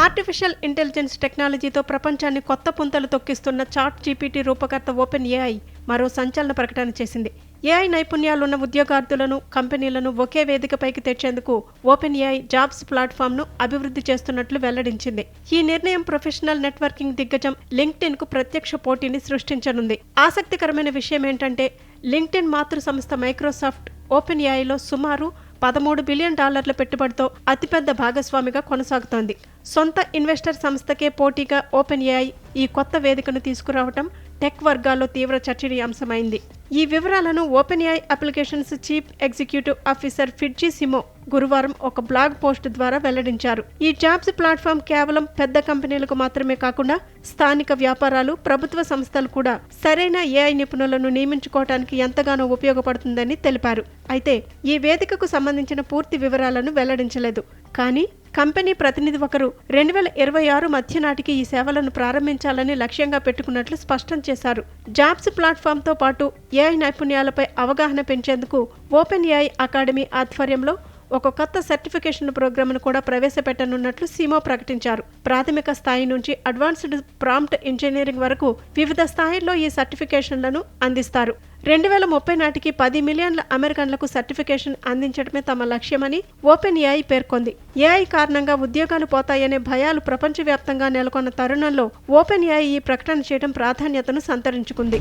Artificial intelligence టెక్నాలజీతో ప్రపంచాన్ని కొత్త పుంతలు తొక్కిస్తున్న చాట్ జీపీటీ రూపకర్త ఓపెన్ ఏఐ మరో సంచలన ప్రకటన చేసింది. ఏఐ నైపుణ్యాలున్న ఉద్యోగార్థులను కంపెనీలను ఒకే వేదికపైకి తెచ్చేందుకు ఓపెన్ ఏఐ జాబ్స్ ప్లాట్ఫామ్ను అభివృద్ధి చేస్తున్నట్లు వెల్లడించింది. ఈ నిర్ణయం ప్రొఫెషనల్ నెట్వర్కింగ్ దిగ్గజం లింక్డ్ఇన్కు ప్రత్యక్ష పోటీని సృష్టించనుంది. ఆసక్తికరమైన విషయం ఏంటంటే లింక్డ్ఇన్ మాతృ సంస్థ మైక్రోసాఫ్ట్ ఓపెన్ ఏఐలో సుమారు పదమూడు బిలియన్ డాలర్ల పెట్టుబడితో అతిపెద్ద భాగస్వామిగా కొనసాగుతోంది. సొంత ఇన్వెస్టర్ సంస్థకే పోటీగా ఓపెన్ ఏఐ ఈ కొత్త వేదికను తీసుకురావటం టెక్ వర్గాల్లో తీవ్ర చర్చనీయాంశమైంది. ఈ వివరాలను open AI applications chief executive officer Fidji Simo గురువారం ఒక బ్లాగ్ పోస్ట్ ద్వారా వెల్లడించారు. ఈ జాబ్స్ ప్లాట్ఫామ్ కేవలం పెద్ద కంపెనీలకు మాత్రమే కాకుండా స్థానిక వ్యాపారాలు ప్రభుత్వ సంస్థలు కూడా సరైన ఏఐ నిపుణులను నియమించుకోవటానికి ఎంతగానో ఉపయోగపడుతుందని తెలిపారు. అయితే ఈ వేదికకు సంబంధించిన పూర్తి వివరాలను వెల్లడించలేదు. కానీ కంపెనీ ప్రతినిధి ఒకరు రెండు వేల ఇరవై ఆరు మధ్య నాటికి ఈ సేవలను ప్రారంభించాలని లక్ష్యంగా పెట్టుకున్నట్లు స్పష్టం చేశారు. జాబ్స్ ప్లాట్ఫామ్తో పాటు ఏఐ నైపుణ్యాలపై అవగాహన పెంచేందుకు ఓపెన్ ఏఐ అకాడమీ ఆధ్వర్యంలో ఒక కొత్త సర్టిఫికేషన్ ప్రోగ్రామ్ను కూడా ప్రవేశపెట్టనున్నట్లు సీమో ప్రకటించారు. ప్రాథమిక స్థాయి నుంచి అడ్వాన్స్డ్ ప్రాంప్ట్ ఇంజనీరింగ్ వరకు వివిధ స్థాయిల్లో ఈ సర్టిఫికేషన్లను అందిస్తారు. రెండు వేల ముప్పై నాటికి పది మిలియన్ల అమెరికన్లకు సర్టిఫికేషన్ అందించడమే తమ లక్ష్యమని ఓపెన్ ఏఐ పేర్కొంది. ఏఐ కారణంగా ఉద్యోగాలు పోతాయనే భయాలు ప్రపంచవ్యాప్తంగా నెలకొన్న తరుణంలో ఓపెన్ ఏఐ ఈ ప్రకటన చేయడం ప్రాధాన్యతను సంతరించుకుంది.